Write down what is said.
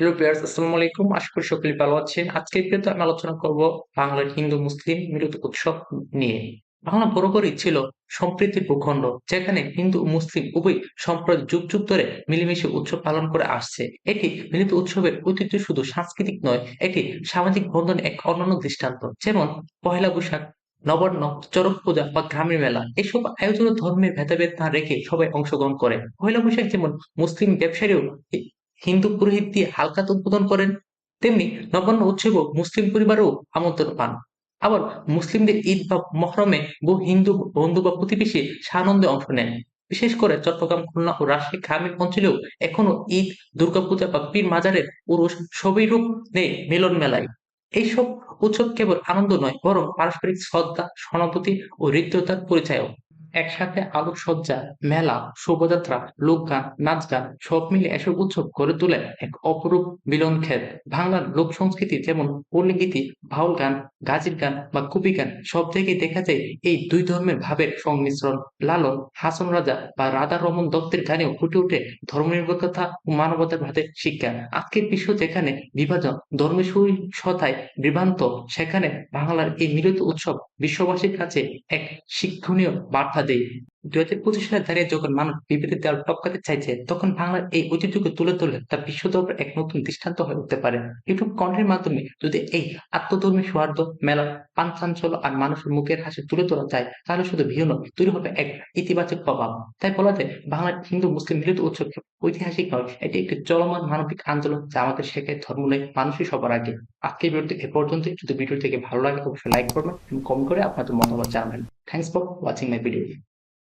Hello viewers আসসালামু আলাইকুম। আশা করি সকলেই ভালো আছেন। আজকের ভিডিওতে আমি আলোচনা করব বাংলার হিন্দু মুসলিম মিলিত উৎসব নিয়ে। বাংলা বরাবরই ছিল সম্প্রীতির ভূখণ্ড, যেখানে হিন্দু মুসলিম উভয় সম্প্রদায় যুগ যুগ ধরে মিলেমিশে উৎসব পালন করে আসছে। এটি মিলিত উৎসবের ঐতিহ্য শুধু সাংস্কৃতিক নয়, এটি সামাজিক বন্ধন এক অনন্য দৃষ্টান্ত। যেমন পহেলা বৈশাখ, নবান্ন চড়ক পূজা বা গ্রামের মেলা, এসব আয়োজনে ধর্মের ভেদাভেদ না রেখে সবাই অংশগ্রহণ করে। পহেলা বৈশাখ যেমন মুসলিম ব্যবসায়ীও হিন্দু পুরোহিত দিয়ে হালকাত উদ্বোধন করেন, তেমনি নবান্ন উৎসবেও মুসলিম পরিবারও আমন্ত্রণ পান। আবার মুসলিমদের ঈদ বা মহরমে বহু হিন্দু বন্ধু বা প্রতিবেশী সানন্দে অংশ নেন। বিশেষ করে চট্টগ্রাম, খুলনা ও রাজশাহী গ্রামীণ অঞ্চলেও এখনও ঈদ, দুর্গাপূজা বা পীর মাজারের উরুষ সবই রূপ নেই মিলন মেলায়। এইসব উৎসব কেবল আনন্দ নয়, বরং পারস্পরিক শ্রদ্ধা, সহানুভূতি ও হৃদ্যতার পরিচয়ও। একসাথে আলোকসজ্জা, মেলা, শোভাযাত্রা, লোকগান নাচ গান সব মিলে এসব উৎসব গড়ে তোলে এক অপরূপ মিলন ক্ষেত বাংলার লোক সংস্কৃতি যেমন পল্লী গীতি বাউল গান গাজির গান বা কুপি গান, সব থেকে দেখা যায় এই দুই ধর্মের ভাবের সংমিশ্রণ। লালন, হাসন রাজা বা রাধা রমন দত্তের গানেও ফুটে ওঠে ধর্মনিরপেক্ষতা ও মানবতার ভাতে শিক্ষা। আজকের বিশ্ব যেখানে বিভাজন, ধর্মের সহিংসতায় বিভ্রান্ত, সেখানে বাংলার এই মিলিত উৎসব বিশ্ববাসীর কাছে এক শিক্ষণীয় বার্তা dele. দুই হাজার পঁচিশ সালে দাঁড়িয়ে যখন মানুষ বিভেদের দেওয়াল টপকাতে চাইছে, তখন বাংলার এই ঐতিহ্যকে তুলে ধরলে তা বিশ্ব দরবারে এক নতুন দৃষ্টান্ত হয়ে উঠতে পারে। ইউটিউব কন্টেন্টের মাধ্যমে যদি এই আত্মধর্মী সৌহার্দ্য, মেলা পাঞ্চাঞ্চল্য আর মানুষের মুখের হাসি তুলে ধরা যায়, তাহলে শুধু ভিউ নয় তৈরি হবে এক ইতিবাচক প্রভাব। তাই বলা যায়, বাংলার হিন্দু মুসলিম মিলিত উৎসব ঐতিহাসিক নয় এটি একটি চলমান মানবিক আন্দোলন যা আমাদের শেখায় ধর্ম নেই মানুষই সবার আগে। আজকের ভিডিওটি এ পর্যন্তই। যদি ভিডিও থেকে ভালো লাগে, অবশ্যই লাইক করবেন এবং কমেন্ট করে আপনাদের মতামত জানাবেন। Thanks for watching my video